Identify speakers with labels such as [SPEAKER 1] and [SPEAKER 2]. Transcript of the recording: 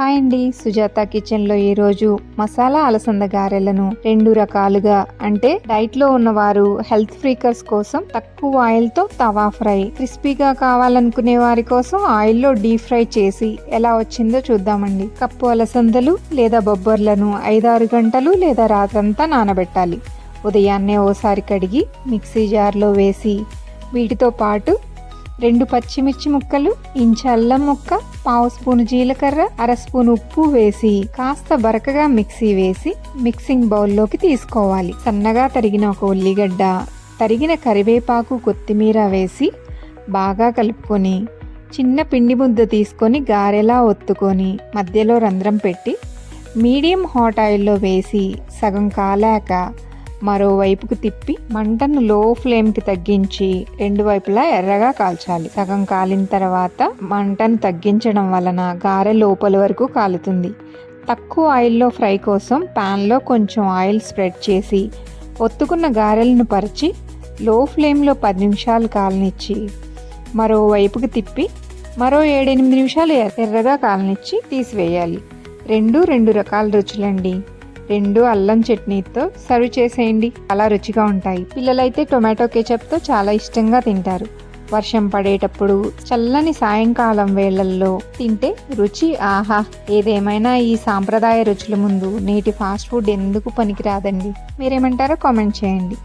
[SPEAKER 1] Hi అండి. సుజాత కిచెన్లో ఈ రోజు మసాలా అలసంద గారెలను రెండు రకాలుగా అంటే డైట్లో ఉన్నవారు హెల్త్ ఫ్రీకర్స్ కోసం తక్కువ ఆయిల్తో తవా ఫ్రై క్రిస్పీగా కావాలనుకునే వారి కోసం ఆయిల్లో డీప్ ఫ్రై చేసి ఎలా వచ్చిందో చూద్దామండి. కప్పు అలసందలు లేదా బొబ్బర్లను ఐదారు గంటలు లేదా రాత్రంతా నానబెట్టాలి. ఉదయాన్నే ఓసారి కడిగి మిక్సీ జార్లో వేసి వీటితో పాటు రెండు పచ్చిమిర్చి ముక్కలు ఇంచు అల్లం ముక్క పావు స్పూన్ జీలకర్ర అర స్పూన్ ఉప్పు వేసి కాస్త బరకగా మిక్సీ వేసి మిక్సింగ్ బౌల్లోకి తీసుకోవాలి. సన్నగా తరిగిన ఒక ఉల్లిగడ్డ తరిగిన కరివేపాకు కొత్తిమీర వేసి బాగా కలుపుకొని చిన్న పిండి ముద్ద తీసుకొని గారెలా ఒత్తుకొని మధ్యలో రంధ్రం పెట్టి మీడియం హాట్ ఆయిల్లో వేసి సగం కాలాక మరోవైపుకు తిప్పి మంటను లో ఫ్లేమ్కి తగ్గించి రెండు వైపులా ఎర్రగా కాల్చాలి. సగం కాలిన తర్వాత మంటను తగ్గించడం వలన గారె లోపల వరకు కాలుతుంది. తక్కువ ఆయిల్లో ఫ్రై కోసం ప్యాన్లో కొంచెం ఆయిల్ స్ప్రెడ్ చేసి ఒత్తుకున్న గారెలను పరిచి లో ఫ్లేమ్లో పది నిమిషాలు కాలనిచ్చి మరోవైపుకి తిప్పి మరో ఏడెనిమిది నిమిషాలు ఎర్రగా కాలనిచ్చి తీసివేయాలి. రెండు రెండు రకాల రుచులండి. రెండు అల్లం చట్నీతో సర్వ్ చేసేయండి. చాలా రుచిగా ఉంటాయి. పిల్లలైతే టొమాటో కేచప్తో చాలా ఇష్టంగా తింటారు. వర్షం పడేటప్పుడు చల్లని సాయంకాలం వేళల్లో తింటే రుచి ఆహా! ఏదేమైనా ఈ సాంప్రదాయ రుచుల ముందు నేటి ఫాస్ట్ ఫుడ్ ఎందుకు పనికిరాదండి? మీరేమంటారో కామెంట్ చేయండి.